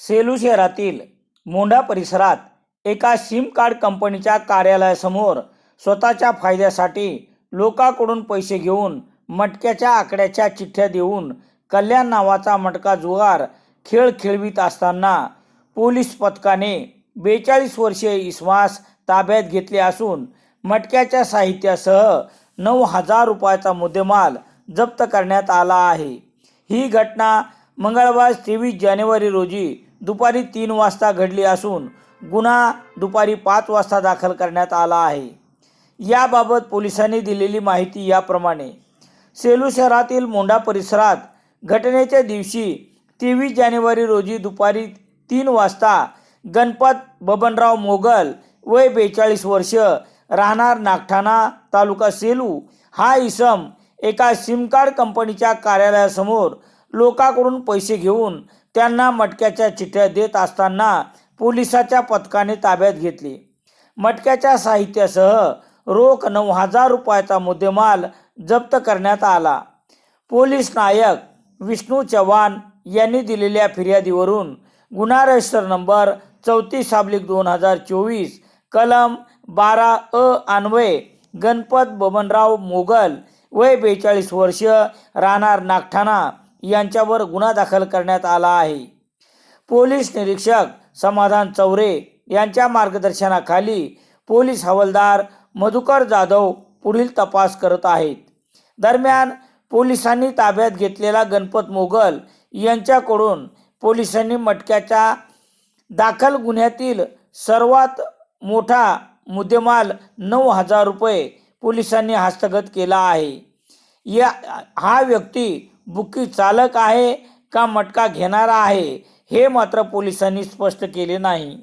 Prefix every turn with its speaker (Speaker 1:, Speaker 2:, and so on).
Speaker 1: सेलू शहरातील मोंढा परिसरात एका सिम कार्ड कंपनीच्या कार्यालयासमोर स्वतःच्या फायद्यासाठी लोकांकडून पैसे घेऊन मटक्याच्या आकड्याच्या चिठ्ठ्या देऊन कल्याण नावाचा मटका जुगार खेळ खेळवित असताना पोलीस पथकाने बेचाळीस वर्षीय इस्मास ताब्यात घेतले असून मटक्याच्या साहित्यासह नऊ हजार रुपयाचा मुद्देमाल जप्त करण्यात आला आहे. ही घटना मंगळवार तेवीस जानेवारी रोजी दुपारी तीन वाजता घडली असून गुन्हा दुपारी पाच वाजता दाखल करण्यात आला आहे. याबाबत पोलिसांनी दिलेली माहिती याप्रमाणे सेलू शहरातील मोंढा परिसरात घटनेच्या दिवशी तेवीस जानेवारी रोजी दुपारी तीन वाजता गणपत बबनराव मोगल वय बेचाळीस वर्ष राहणार नागठाणा तालुका सेलू. हा इसम एका सिम कार्ड कंपनीच्या कार्यालयासमोर लोकांकडून पैसे घेऊन त्यांना मटक्याच्या चिठ्ठ्या देत असताना पोलिसाच्या पथकाने ताब्यात घेतली. मटक्याच्या साहित्यासह रोख नऊ हजार रुपयाचा मुद्देमाल जप्त करण्यात आला. पोलीस नायक विष्णू चव्हाण यांनी दिलेल्या फिर्यादीवरून गुन्हा रजिस्टर नंबर चौतीस साबलिक दोन हजार चोवीस कलम बारा अ अन्वये गणपत बबनराव मोगल वय बेचाळीस वर्ष राहणार नागठाणा यांच्यावर गुन्हा दाखल करण्यात आला आहे. पोलीस निरीक्षक समाधान चौरे यांच्या मार्गदर्शनाखाली पोलीस हवालदार मधुकर जाधव पुढील तपास करत आहेत. दरम्यान पोलिसांनी ताब्यात घेतलेला गणपत मोगल यांच्याकडून पोलिसांनी मटक्याच्या दाखल गुन्ह्यातील सर्वात मोठा मुद्देमाल नऊ हजार रुपये पोलिसांनी हस्तगत केला आहे. या हा व्यक्ती बुकी चालक आहे का मटका घेणारा आहे हे मात्र पोलिसांनी स्पष्ट केले नाही.